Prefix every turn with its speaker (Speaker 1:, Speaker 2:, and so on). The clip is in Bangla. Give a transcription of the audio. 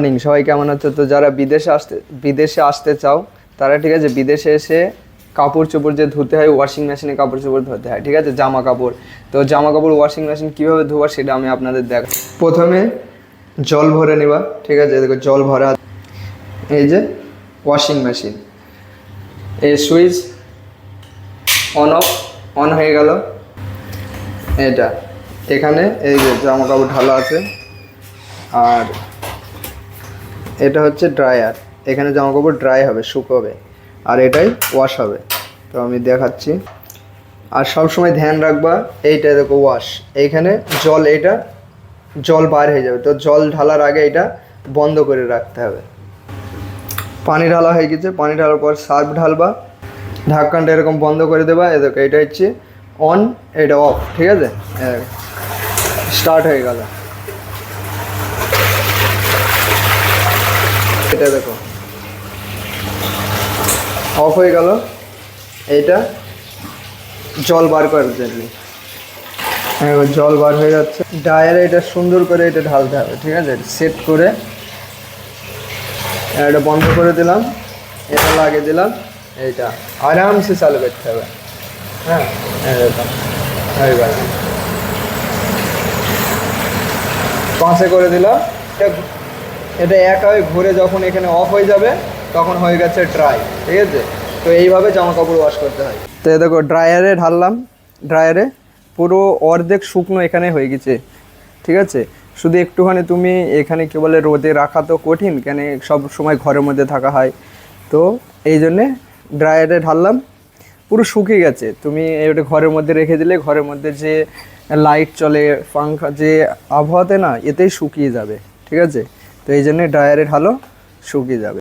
Speaker 1: মর্নিং সবাই কেমন আছো? তো যারা বিদেশে আসতে বিদেশে আসতে চাও, তারা ঠিক আছে, বিদেশে এসে কাপড় চোপড় যে ধুতে হয় ওয়াশিং মেশিনে কাপড় চোপড় ধুতে হয়, ঠিক আছে? জামা কাপড়। তো জামা কাপড় ওয়াশিং মেশিন কীভাবে ধোয়া সেটা আমি আপনাদের দেখ প্রথমে জল ভরে নেবা, ঠিক আছে? দেখো, জল ভরা এই যে ওয়াশিং মেশিন এই সুইচ অন অফ অন হয়ে গেল। এটা। এখানে এই যে জামা কাপড় ঢালা আছে। আর এটা হচ্ছে ড্রায়ার। এখানে জামা কাপড় ড্রাই হবে, শুকোবে। আর এটাই ওয়াশ হবে। তো আমি দেখাচ্ছি। আর সব সময় ধ্যান রাখবা, এইটা দেখো ওয়াশ এইখানে জল এটা জল বার হয়ে যাবে। তো জল ঢালার আগে এটা বন্ধ করে রাখতে হবে। পানি ঢালা হয়ে গেছে। পানি ঢালার পর সার্ফ ঢালবা। ঢাকনাটা এরকম বন্ধ করে দেবা। এ এটা হচ্ছে অন এটা অফ ঠিক আছে? স্টার্ট হয়ে গেল। এটা দেখো। অফ হয়ে গেল। এইটা জল বার করার জন্য। জল বার হয়ে যাচ্ছে। ডায়ারে এটা সুন্দর করে এটা ঢালতে হবে, ঠিক আছে? সেট করে এটা বন্ধ করে দিলাম। এটা লাগিয়ে দিলাম। এইটা আরামসে চালু করতে হবে। হ্যাঁ? পাঁচে করে দিলাম। এটা এটা একা হয়ে ঘুরে যখন এখানে অফ হয়ে যাবে, তখন হয়ে গেছে ড্রাই ঠিক আছে? তো এইভাবে জামা কাপড় ওয়াশ করতে হয়। তো দেখো ড্রায়ারে ঢাললাম ড্রায়ারে পুরো অর্ধেক শুকনো এখানে হয়ে গেছে, ঠিক আছে? শুধু একটুখানি তুমি এখানে কী বলে রোদে রাখা তো কঠিন, কেন সব সময় ঘরের মধ্যে থাকা হয়। তো এই জন্যে ড্রায়ারে ঢাললাম, পুরো শুকিয়ে গেছে। তুমি এটা ঘরের মধ্যে রেখে দিলে, ঘরের মধ্যে যে লাইট চলে, পাংখা, যে আবহাওয়াতে না, এতেই শুকিয়ে যাবে, ঠিক আছে? তো এই জন্যে ড্রায়ারে ঢালো শুকিয়ে যাবে।